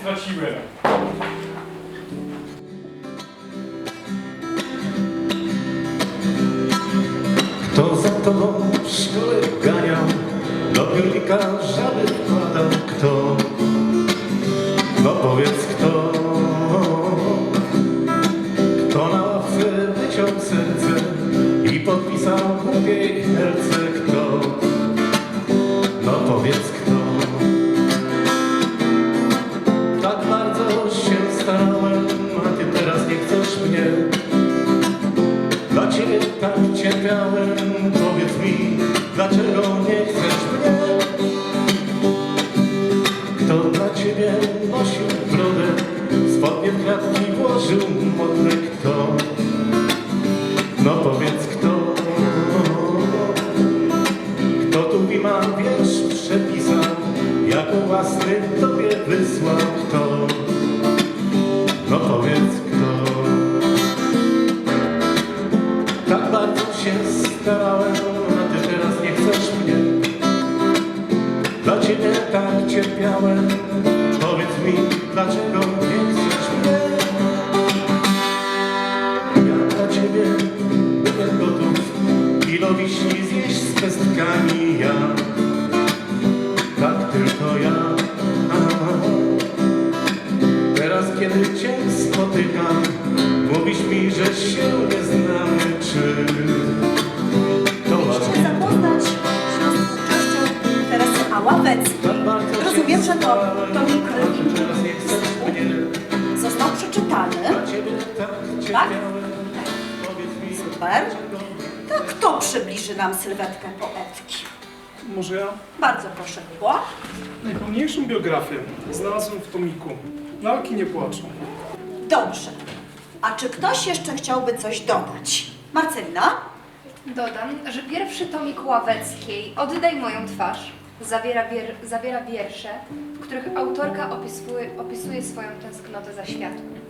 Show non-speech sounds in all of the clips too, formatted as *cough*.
straciłem. down spotykam, mówisz mi, że się nie znamy, czy to się zapoznać z twórczością Teresy. Tak cię Rozumiem, że to tomik został przeczytany. Dla ciebie tak powiedz mi, Super. To kto przybliży nam sylwetkę poetki? Może ja? Bardzo proszę, było. Najpełniejszą biografię znalazłem w tomiku. Lalki nie płaczą. Dobrze. A czy ktoś jeszcze chciałby coś dodać? Marcelina? Dodam, że pierwszy tomik Ławeckiej Oddaj moją twarz zawiera, wier zawiera wiersze, w których autorka opisuje, opisuje swoją tęsknotę za światłem.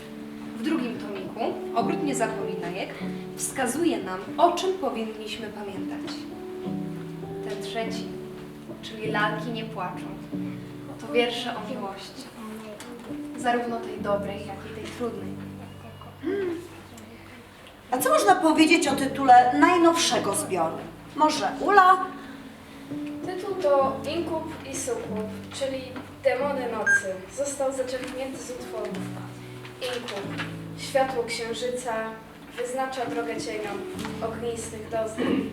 W drugim tomiku, Ogród Niezapominajek, wskazuje nam, o czym powinniśmy pamiętać. Ten trzeci, czyli Lalki nie płaczą, to wiersze o miłości. Zarówno tej dobrej, jak i tej trudnej. A co można powiedzieć o tytule najnowszego zbioru? Może Ula? Tytuł to Inkub i Sukub, czyli Demony Nocy. Został zaczerpnięty z utworów. Inkub, światło księżyca, wyznacza drogę cieniom ognistych doznań.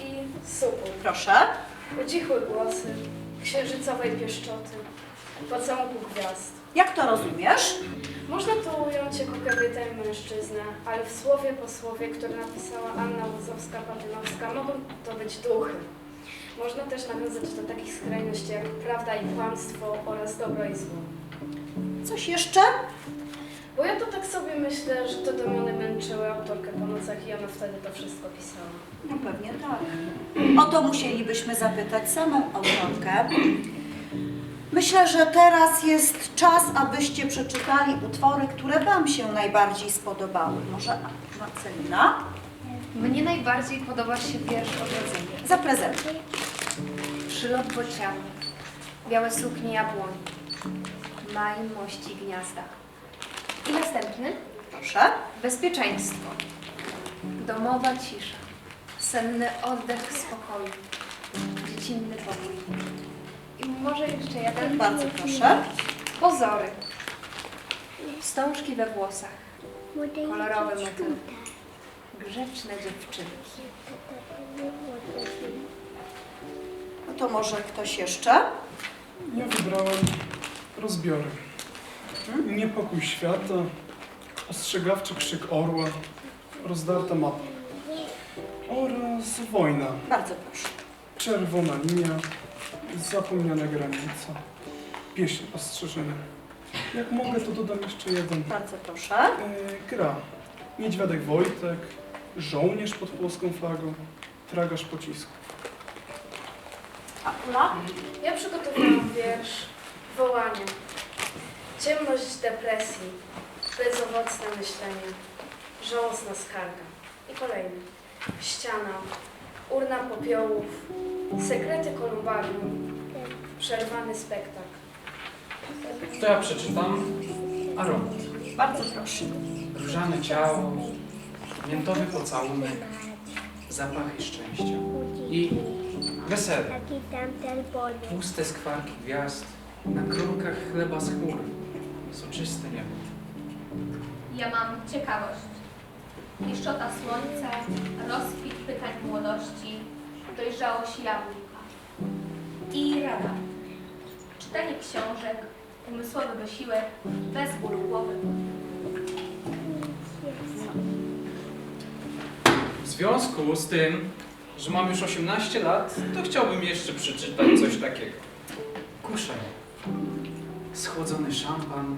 I Sukub, Proszę. ucichłe głosy, księżycowej pieszczoty, pocałunku gwiazd. Jak to rozumiesz? Można tu ująć jako kobietę i mężczyznę, ale w słowie po słowie, które napisała Anna Łozowska-Patynowska, mogą to być duchy. Można też nawiązać do takich skrajności jak prawda i kłamstwo oraz dobro i zło. Coś jeszcze? Bo ja to tak sobie myślę, że te demony męczyły autorkę po nocach i ona wtedy to wszystko pisała. No pewnie tak. O to musielibyśmy zapytać samą autorkę. Myślę, że teraz jest czas, abyście przeczytali utwory, które Wam się najbardziej spodobały. Może Marcelina? Mnie najbardziej podoba się wiersz Odrodzenie. Zaprezentuj. Przylot bociany, białe suknie jabłoni, maj mości gniazda. I następny, Proszę. bezpieczeństwo, domowa cisza, senny oddech spokoju, dziecinny pokój. Może jeszcze jeden, Bardzo proszę. pozory, wstążki we włosach, kolorowe motyle, grzeczne dziewczynki. No to może ktoś jeszcze? Ja wybrałem rozbiory. Niepokój świata, ostrzegawczy krzyk orła, rozdarta mapa oraz wojna, Bardzo proszę. czerwona linia, zapomniana granica, pieśń ostrzeżenia. Jak mogę, to dodam jeszcze jeden. Bardzo proszę. E, gra. Niedźwiadek Wojtek, żołnierz pod polską flagą, tragarz pocisku. A Ula? Ja przygotowałam wiersz Wołanie. Ciemność depresji, bezowocne myślenie, żałosna skarga. I kolejny. Ściana, urna popiołów, Sekrety Kolumbarium. Przerwany spektakl. To ja przeczytam aromat. Bardzo proszę. Różane ciało, miętowy pocałunek, zapachy szczęścia i wesele. Tłuste skwarki gwiazd, na kronkach chleba z chmur, soczyste niebo. Ja mam ciekawość. Pieszczota słońca, rozkwit pytań młodości, dojrzałość jabłka. I rada. Czytanie książek, umysłowy wysiłek, bez bólu głowy. W związku z tym, że mam już 18 lat, to chciałbym jeszcze przeczytać coś takiego. Kuszaj. Schłodzony szampan,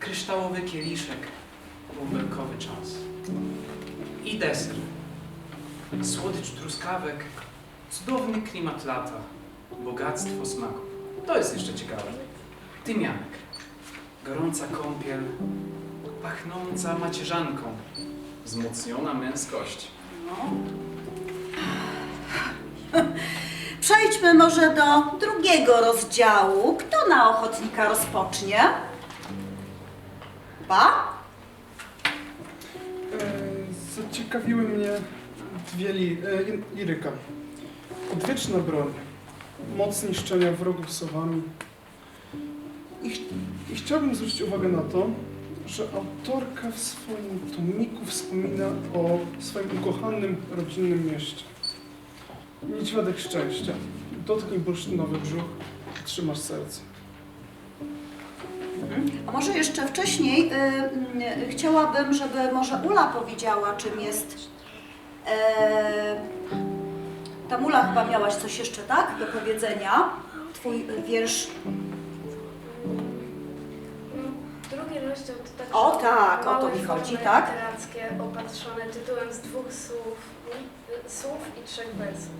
kryształowy kieliszek, bąbelkowy czas. I deser. Słodycz truskawek, cudowny klimat lata, bogactwo smaków. To jest jeszcze ciekawe. Tymianek. Gorąca kąpiel, pachnąca macierzanką, wzmocniona męskość. No. *laughs* Przejdźmy może do drugiego rozdziału. Kto na ochotnika rozpocznie? Ba? E, zaciekawiły mnie dwie li, e, liryka. Odwieczna broń, moc niszczenia wrogów słowami. I, ch- I chciałbym zwrócić uwagę na to, że autorka w swoim tomiku wspomina o swoim ukochanym rodzinnym mieście. Niedźwiadek szczęścia. Dotknij bursztynowy brzuch, trzymasz serce. A może jeszcze wcześniej y, y, chciałabym, żeby może Ula powiedziała, czym jest. E, tam Ula chyba miałaś coś jeszcze, tak? Do powiedzenia. Twój wiersz. Drugi rozdział to tak O, tak, o to mi chodzi, tak? literackie opatrzone tytułem z dwóch słów, słów i trzech wersów.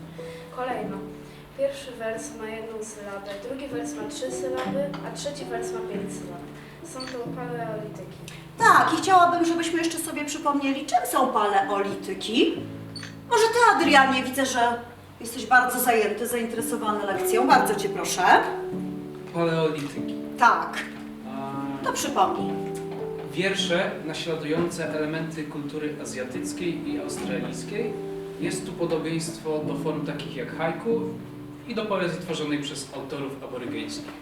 Kolejno. Pierwszy wers ma jedną sylabę, drugi wers ma trzy sylaby, a trzeci wers ma pięć sylab. Są to paleolityki. Tak, i chciałabym, żebyśmy jeszcze sobie przypomnieli, czym są paleolityki. Może ty, Adrianie, widzę, że jesteś bardzo zajęty, zainteresowany lekcją. Bardzo cię proszę. Paleolityki. Tak, to przypomnij. Wiersze naśladujące elementy kultury azjatyckiej i australijskiej. Jest tu podobieństwo do form takich jak haiku i do poezji tworzonej przez autorów aborygeńskich.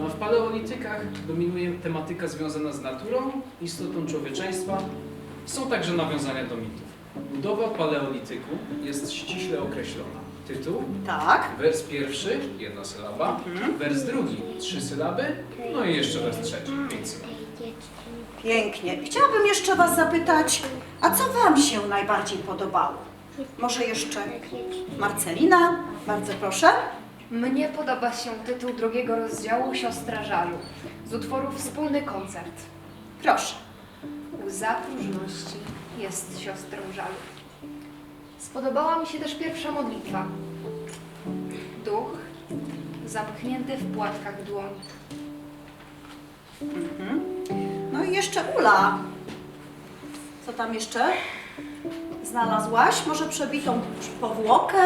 A w paleolitykach dominuje tematyka związana z naturą, istotą człowieczeństwa. Są także nawiązania do mitów. Budowa paleolityku jest ściśle określona. Tytuł, Tak. wers pierwszy, jedna sylaba, wers drugi, trzy sylaby, no i jeszcze wers trzeci, pięć sylab. Pięknie. Chciałabym jeszcze Was zapytać, a co Wam się najbardziej podobało? Może jeszcze Marcelina? Bardzo proszę. Mnie podoba się tytuł drugiego rozdziału Siostra Żalu z utworu Wspólny koncert. Proszę. Łza próżności jest siostrą żalu. Spodobała mi się też pierwsza modlitwa. Duch zamknięty w płatkach dłoni. Mhm. No i jeszcze Ula. Co tam jeszcze znalazłaś? Może przebitą powłokę?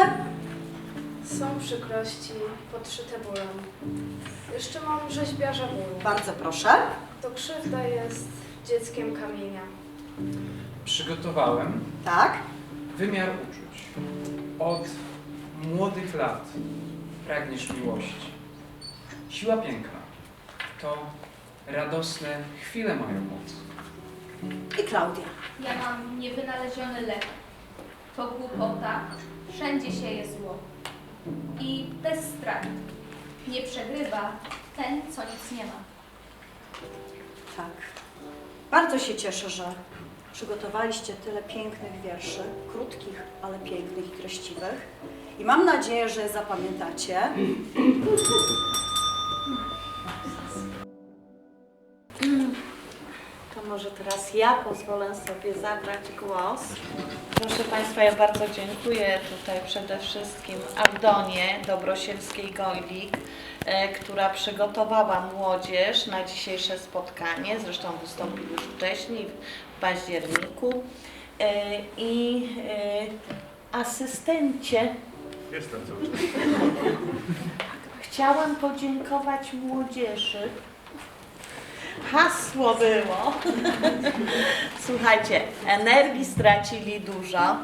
Są przykrości podszyte bólem. Jeszcze mam rzeźbiarza bólu. Bardzo proszę. To krzywda jest dzieckiem kamienia. Przygotowałem Tak. wymiar uczuć. Od młodych lat pragniesz miłości. Siła piękna to radosne chwile mają moc. I Klaudia. Ja mam niewynaleziony lek. To głupota, wszędzie sieje zło. I bez strat nie przegrywa ten, co nic nie ma. Tak. Bardzo się cieszę, że przygotowaliście tyle pięknych wierszy, krótkich, ale pięknych i treściwych. I mam nadzieję, że zapamiętacie. Może teraz ja pozwolę sobie zabrać głos. Proszę Państwa, ja bardzo dziękuję tutaj przede wszystkim Aldonie Dobrosielskiej-Gojlik, e, która przygotowała młodzież na dzisiejsze spotkanie. Zresztą wystąpił już wcześniej, w październiku. E, I e, asystencie Jestem cały czas. *laughs* Chciałam podziękować młodzieży. Hasło było. Słuchajcie, energii stracili dużo,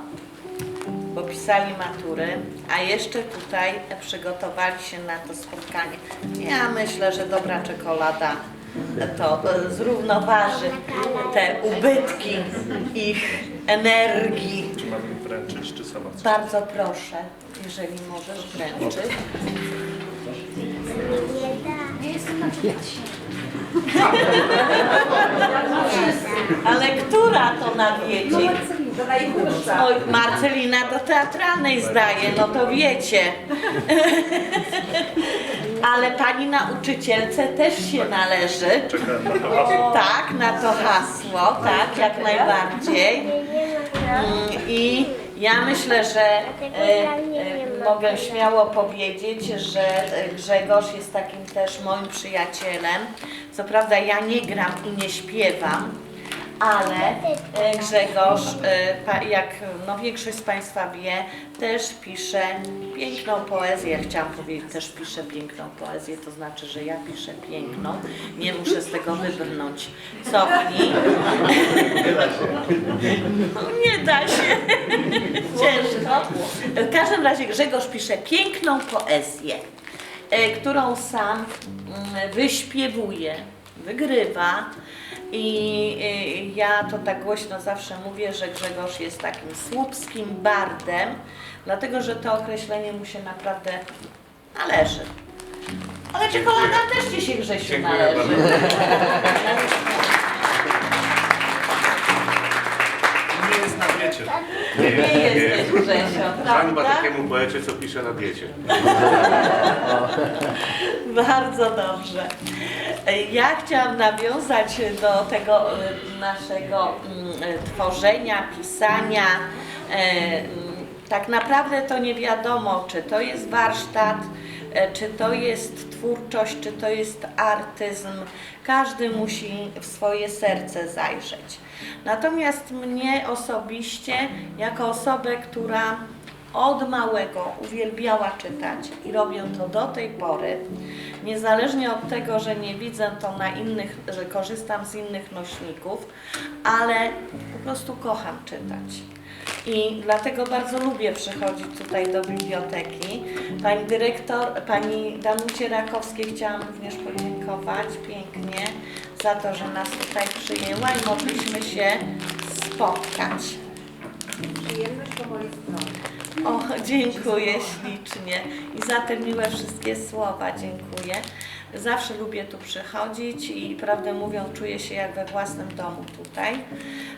bo pisali matury, a jeszcze tutaj przygotowali się na to spotkanie. Ja myślę, że dobra czekolada to e, zrównoważy te ubytki ich energii. Czy mam im wręczyć, czy sama coś? Bardzo proszę, jeżeli możesz wręczyć. Nie jestem na. Ale która to na wiecie? To najchłodsza. Oj, Marcelina do teatralnej zdaje, no to wiecie. *laughs* Ale pani nauczycielce też się należy. Czekałem na to hasło. Tak, na to hasło, tak, jak najbardziej. Mm, I ja myślę, że e, e, mogę śmiało powiedzieć, że e, Grzegorz jest takim też moim przyjacielem. Co prawda ja nie gram i nie śpiewam, ale e, Grzegorz, e, jak no, większość z Państwa wie, też pisze piękną poezję. Ja chciałam powiedzieć, też pisze piękną poezję, to znaczy, że ja piszę piękną. Nie muszę z tego wybrnąć. Cofnij. No, *laughs* nie da się. *laughs* Ciężko. W każdym razie Grzegorz pisze piękną poezję, e, którą sam mm, wyśpiewuje, wygrywa. I e, ja to tak głośno zawsze mówię, że Grzegorz jest takim słupskim bardem, dlatego że to określenie mu się naprawdę należy. Ale czekolada też Ci się Grzesiu Dziękuję należy. Nie *laughs* jest na diecie. Nie jesteś Grzesio, Hańba prawda? takiemu poecie, co pisze na diecie. *laughs* Bardzo dobrze. Ja chciałam nawiązać do tego e, naszego mm, e, tworzenia, pisania. E, mm, Tak naprawdę to nie wiadomo, czy to jest warsztat, czy to jest twórczość, czy to jest artyzm. Każdy musi w swoje serce zajrzeć. Natomiast mnie osobiście, jako osobę, która od małego uwielbiała czytać i robię to do tej pory, niezależnie od tego, że nie widzę to na innych, że korzystam z innych nośników, ale po prostu kocham czytać. I dlatego bardzo lubię przychodzić tutaj do biblioteki. Pani dyrektor, pani Danucie Rakowskiej chciałam również podziękować pięknie za to, że nas tutaj przyjęła i mogliśmy się spotkać. Przyjemność po mojej stronie. O, dziękuję ślicznie i za te miłe wszystkie słowa dziękuję. Zawsze lubię tu przychodzić i prawdę mówiąc czuję się jak we własnym domu tutaj.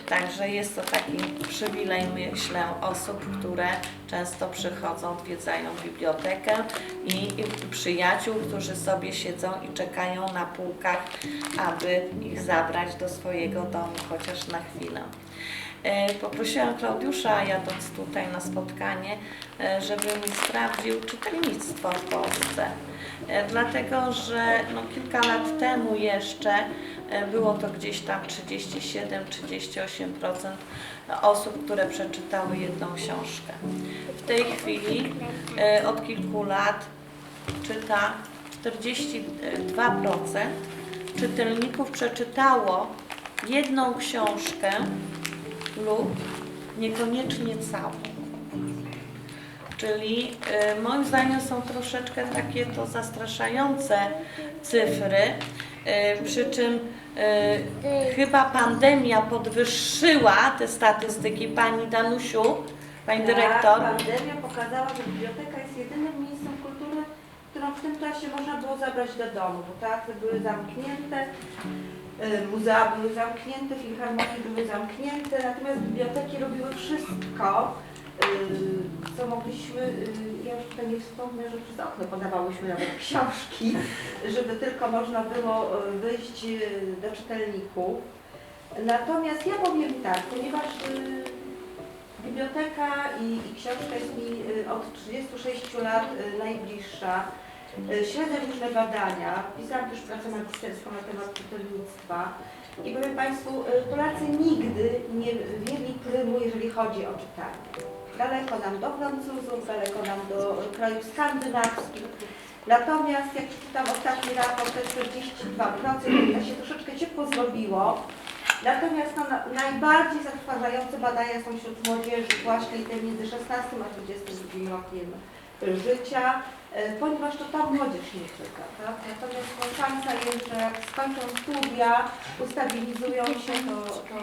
Także jest to taki przywilej, myślę, osób, które często przychodzą, odwiedzają bibliotekę i, i przyjaciół, którzy sobie siedzą i czekają na półkach, aby ich zabrać do swojego domu chociaż na chwilę. E, Poprosiłam Klaudiusza, jadąc tutaj na spotkanie, e, żeby mi sprawdził czytelnictwo w Polsce. E, Dlatego, że no, kilka lat temu jeszcze było to gdzieś tam 37-38% osób, które przeczytały jedną książkę. W tej chwili od kilku lat czyta 42% czytelników przeczytało jedną książkę lub niekoniecznie całą. Czyli y, moim zdaniem są troszeczkę takie to zastraszające cyfry, y, przy czym y, chyba pandemia podwyższyła te statystyki. Pani Danusiu, Pani dyrektor, Tak, pandemia pokazała, że biblioteka jest jedynym miejscem kultury, którą w tym czasie można było zabrać do domu, bo teatry były zamknięte, muzea były zamknięte, filharmonie były zamknięte, natomiast biblioteki robiły wszystko, y, co mogliśmy, y, ja już tutaj nie wspomnę, że przez okno podawałyśmy nawet *laughs* książki, żeby tylko można było wyjść do czytelników. Natomiast ja powiem tak, ponieważ Biblioteka i, i książka jest mi od 36 lat najbliższa. Y, Śledzę różne badania, pisałam też pracę magisterską na temat czytelnictwa i powiem Państwu, y, Polacy nigdy nie wzięli prymu, jeżeli chodzi o czytanie. daleko nam do Francuzów, daleko nam do krajów skandynawskich. Natomiast jak czytam ostatni raport, te 42%, to się troszeczkę ciepło zrobiło. Natomiast no, na, najbardziej zatrważające badania są wśród młodzieży właśnie te między 16 a 22 rokiem życia, e, ponieważ to tam młodzież nie czyta. Tak? Natomiast szansa jest, że jak skończą studia, ustabilizują się, to, to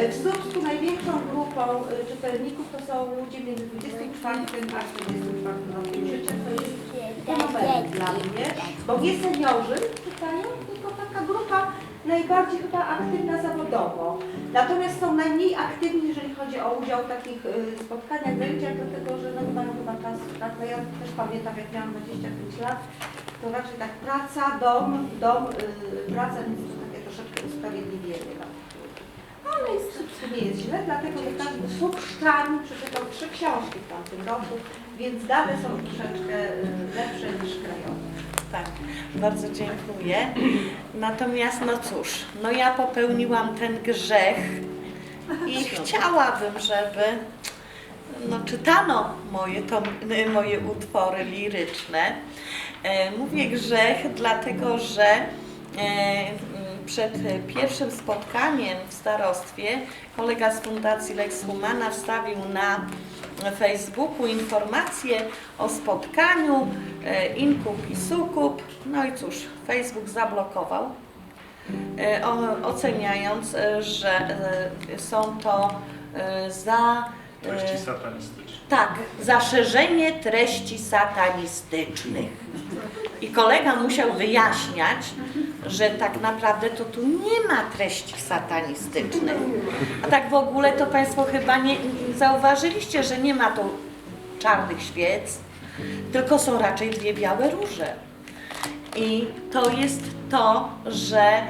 e, w Słupsku największą grupą e, czytelników to są ludzie między 24 a 44 rokiem życia. To jest fenomen dla mnie, bo nie seniorzy czytają, tylko taka grupa najbardziej chyba aktywna zawodowo. Natomiast są najmniej aktywni, jeżeli chodzi o udział w takich y, spotkaniach, zajęciach, dlatego że no, nie mają chyba czasu. Tak? No ja też pamiętam, jak miałam 25 lat, to raczej tak praca, dom, dom, y, praca, więc to takie troszeczkę usprawiedliwienie. No. Ale jest, nie jest źle, dlatego że każdy słupszczan przeczytał trzy książki w tamtym roku, więc dane są troszeczkę y, lepsze niż krajowe. Tak, bardzo dziękuję. Natomiast no cóż, no ja popełniłam ten grzech i *laughs* chciałabym, żeby no, czytano moje, to, *laughs* moje utwory liryczne. E, Mówię grzech, dlatego że e, przed pierwszym spotkaniem w starostwie kolega z Fundacji Lex Humana wstawił na Facebooku informacje o spotkaniu e, Inkup i Sukup. No i cóż, Facebook zablokował, e, oceniając, e, że są to za Treści satanistyczne. Tak, zaszerzenie treści satanistycznych. I kolega musiał wyjaśniać, że tak naprawdę to tu nie ma treści satanistycznych. A tak w ogóle to Państwo chyba nie zauważyliście, że nie ma tu czarnych świec, tylko są raczej dwie białe róże. I to jest to, że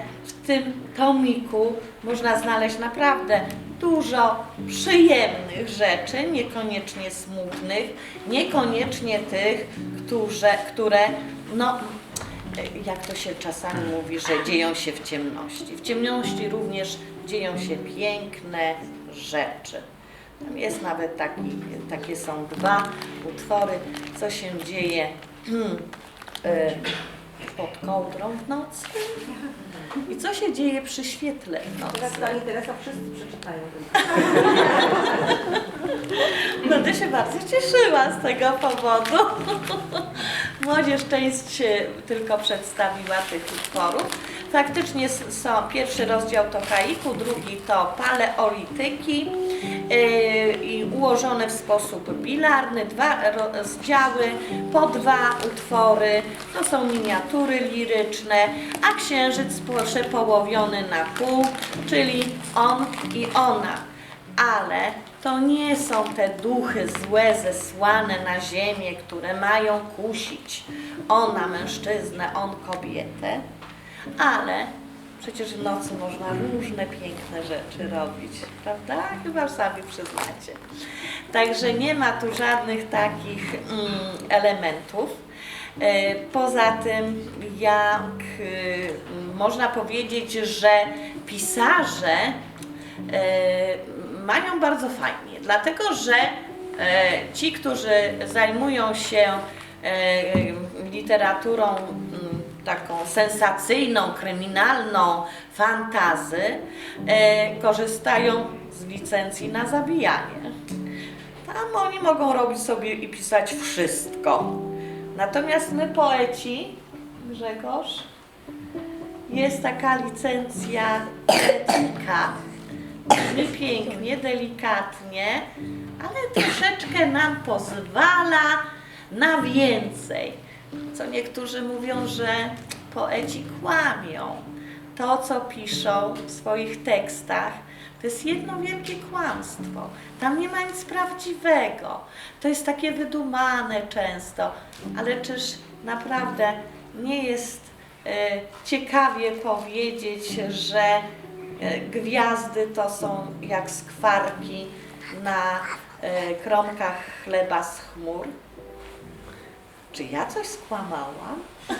tym tomiku można znaleźć naprawdę dużo przyjemnych rzeczy, niekoniecznie smutnych, niekoniecznie tych, które, które no, jak to się czasami mówi, że dzieją się w ciemności. W ciemności również dzieją się piękne rzeczy. Tam jest nawet taki, takie są dwa utwory, co się dzieje e, pod kołdrą w nocy i co się dzieje przy świetle. Teraz Pani Teresa wszyscy przeczytają ten *laughs* Będę się bardzo cieszyła z tego powodu. *laughs* Młodzież część się tylko przedstawiła tych utworów. Faktycznie są, pierwszy rozdział to haiku, drugi to paleolityki yy, i ułożone w sposób bilarny, dwa rozdziały, po dwa utwory, to są miniatury liryczne, a księżyc po- przepołowiony na pół, czyli on i ona. Ale to nie są te duchy złe zesłane na ziemię, które mają kusić. Ona mężczyznę, on kobietę, ale przecież w nocy można różne piękne rzeczy robić, prawda? Chyba sami przyznacie. Także nie ma tu żadnych takich mm, elementów. E, Poza tym, jak y, można powiedzieć, że pisarze e, mają bardzo fajnie, dlatego że e, ci, którzy zajmują się literaturą taką sensacyjną, kryminalną, fantazy, e, korzystają z licencji na zabijanie. Tam oni mogą robić sobie i pisać wszystko. Natomiast my poeci, Grzegorz, jest taka licencja etyka. Brzmi pięknie, delikatnie, ale troszeczkę nam pozwala na więcej. Co niektórzy mówią, że poeci kłamią. To, co piszą w swoich tekstach, to jest jedno wielkie kłamstwo. Tam nie ma nic prawdziwego. To jest takie wydumane często, ale czyż naprawdę nie jest e, ciekawie powiedzieć, że e, gwiazdy to są jak skwarki na e, kromkach chleba z chmur? Czy ja coś skłamałam? *laughs*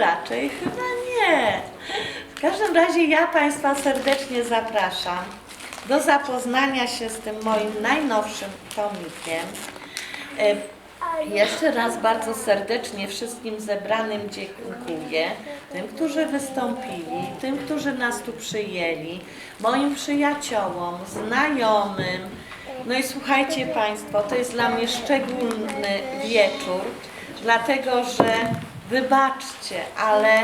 Raczej chyba nie. W każdym razie ja Państwa serdecznie zapraszam do zapoznania się z tym moim najnowszym tomikiem. E, Jeszcze raz bardzo serdecznie wszystkim zebranym dziękuję. Tym, którzy wystąpili, tym, którzy nas tu przyjęli, moim przyjaciołom, znajomym. No i słuchajcie Państwo, to jest dla mnie szczególny wieczór, dlatego że wybaczcie, ale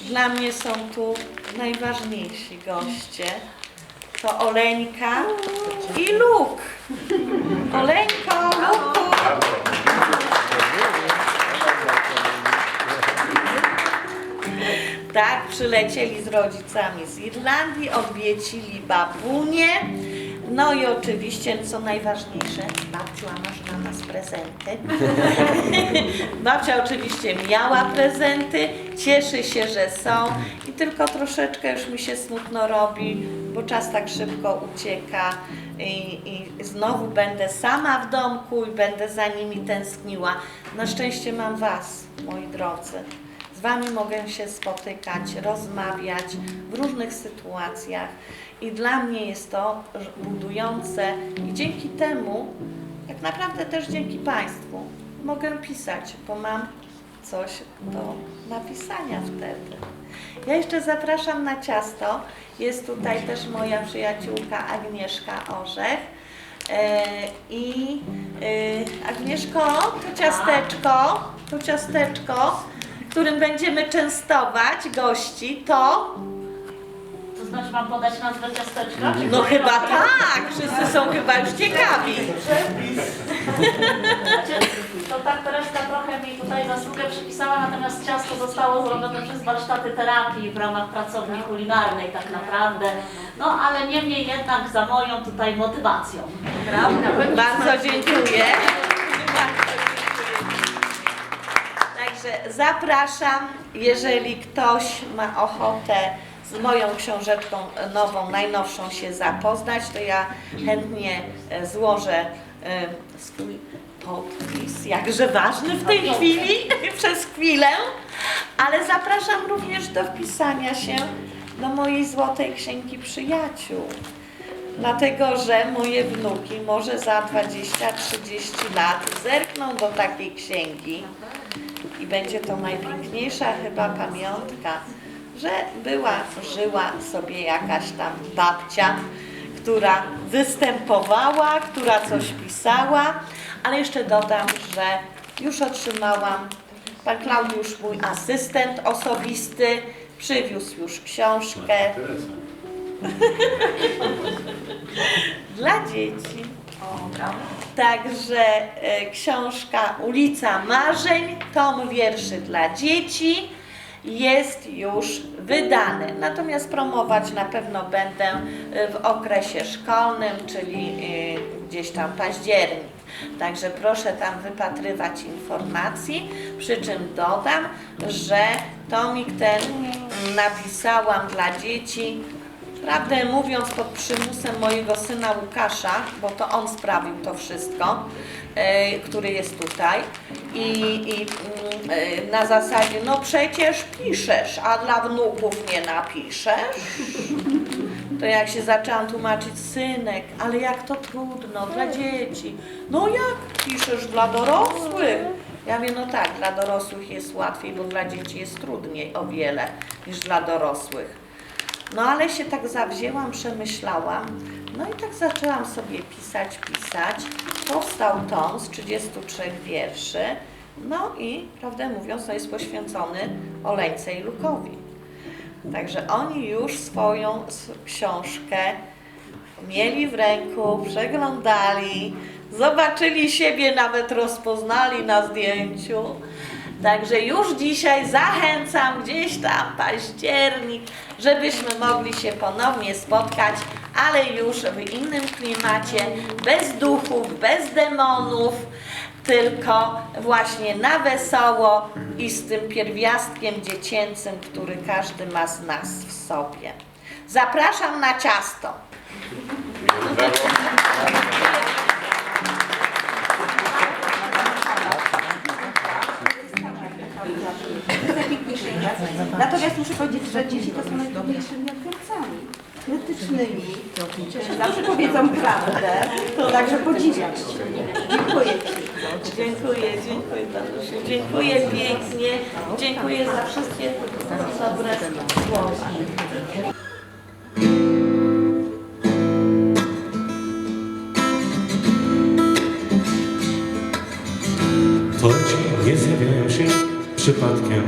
dla mnie są tu najważniejsi goście. To Oleńka i Luk. Oleńko, Luku. Tak, przylecieli z rodzicami z Irlandii, odwiecili babunię. No i oczywiście, co najważniejsze, babciu, a masz dla nas prezenty? *laughs* Babcia oczywiście miała prezenty, cieszy się, że są i tylko troszeczkę już mi się smutno robi, bo czas tak szybko ucieka i, i znowu będę sama w domku i będę za nimi tęskniła. Na szczęście mam Was, moi drodzy. Z Wami mogę się spotykać, rozmawiać w różnych sytuacjach i dla mnie jest to budujące i dzięki temu, tak naprawdę też dzięki Państwu, mogę pisać, bo mam coś do napisania wtedy. Ja jeszcze zapraszam na ciasto. Jest tutaj też moja przyjaciółka Agnieszka Orzech. E, I e, Agnieszko, to ciasteczko, to ciasteczko, którym będziemy częstować gości, To znaczy mam podać nazwę ciasteczka? No chyba tak, wszyscy są chyba już ciekawi. Znaczy, to tak Tereska trochę mi tutaj zasługę przypisała, natomiast ciasto zostało zrobione przez warsztaty terapii w ramach pracowni kulinarnej tak naprawdę. No ale niemniej jednak za moją tutaj motywacją. Bardzo dziękuję. Także zapraszam, jeżeli ktoś ma ochotę z moją książeczką nową, najnowszą się zapoznać, to ja chętnie e, złożę e, swój podpis, jakże ważny w tej chwili, *laughs* przez chwilę, ale zapraszam również do wpisania się do mojej złotej księgi przyjaciół. Dlatego, że moje wnuki może za 20-30 lat zerkną do takiej księgi i będzie to najpiękniejsza chyba pamiątka, że była, żyła sobie jakaś tam babcia, która występowała, która coś pisała, ale jeszcze dodam, że już otrzymałam, pan Klaudiusz, mój asystent osobisty, przywiózł już książkę. Dla dzieci. Także e, książka Ulica Marzeń, tom wierszy dla dzieci jest już wydany. Natomiast promować na pewno będę e, w okresie szkolnym, czyli e, gdzieś tam październik. Także proszę tam wypatrywać informacji, przy czym dodam, że tomik ten napisałam dla dzieci Prawdę mówiąc, pod przymusem mojego syna Łukasza, bo to on sprawił to wszystko, e, który jest tutaj. I, i na zasadzie, no przecież piszesz, a dla wnuków nie napiszesz. To jak się zaczęłam tłumaczyć, synek, ale jak to trudno dla dzieci. No jak piszesz dla dorosłych? Ja mówię, no tak, dla dorosłych jest łatwiej, bo dla dzieci jest trudniej o wiele niż dla dorosłych. No ale się tak zawzięłam, przemyślałam, no i tak zaczęłam sobie pisać, pisać. Powstał tom z 33 wierszy, no i prawdę mówiąc, to jest poświęcony Oleńce i Lukowi. Także oni już swoją książkę mieli w ręku, przeglądali, zobaczyli siebie, nawet rozpoznali na zdjęciu. Także już dzisiaj zachęcam gdzieś tam październik, żebyśmy mogli się ponownie spotkać, ale już w innym klimacie, bez duchów, bez demonów, tylko właśnie na wesoło i z tym pierwiastkiem dziecięcym, który każdy ma z nas w sobie. Zapraszam na ciasto. Natomiast muszę powiedzieć, że dzieci to są najtrudniejszymi odbiorcami. krytycznymi, zawsze powiedzą prawdę, także podziwiam Cię. Dziękuję Ci. Dziękuję, dziękuję Danusiu. Dziękuję pięknie. Dziękuję za wszystkie dobre słowa. To ci nie zjawiają się przypadkiem.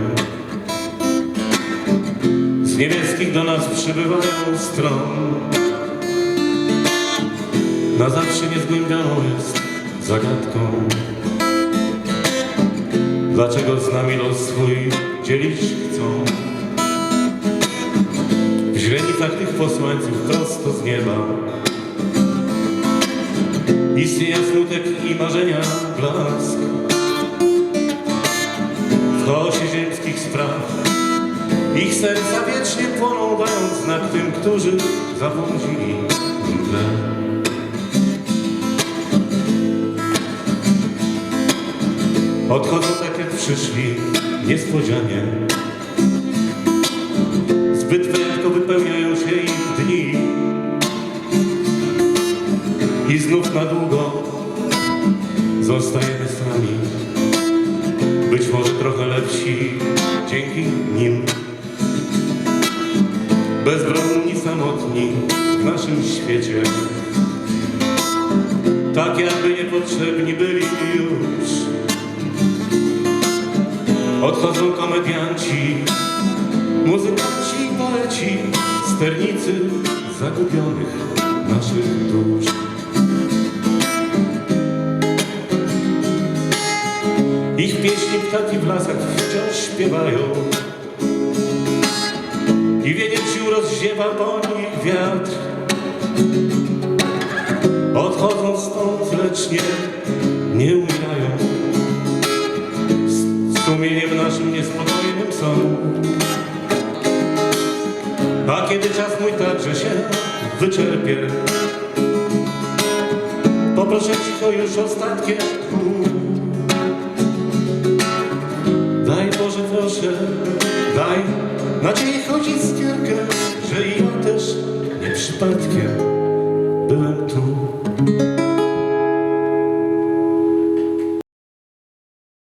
Z niebieskich do nas przybywają stron. Na zawsze niezgłębianą jest zagadką. Dlaczego z nami los swój dzielić chcą? W źrenicach tych posłańców prosto z nieba Istnieje smutek i marzenia blask W chaosie ziemskich spraw Ich serca wiecznie płoną dając znak tym, którzy zabłądzili Odchodzą tak jak przyszli niespodzianie Zbyt prędko wypełniają się ich dni i znów na długo zostajemy sami. Być może trochę lepsi dzięki nim. Naszych dusz. Ich pieśni ptaki w lasach wciąż śpiewają. I wieniec sił rozziewa po nich wiatr. Odchodzą stąd, lecz nie, nie umierają. Z sumieniem naszym niespokojnym są. A kiedy czas Poproszę cicho już ostatkiem tchu Daj Boże proszę, daj. Nadziei choć iskierkę, że i ja też nie przypadkiem byłem tu.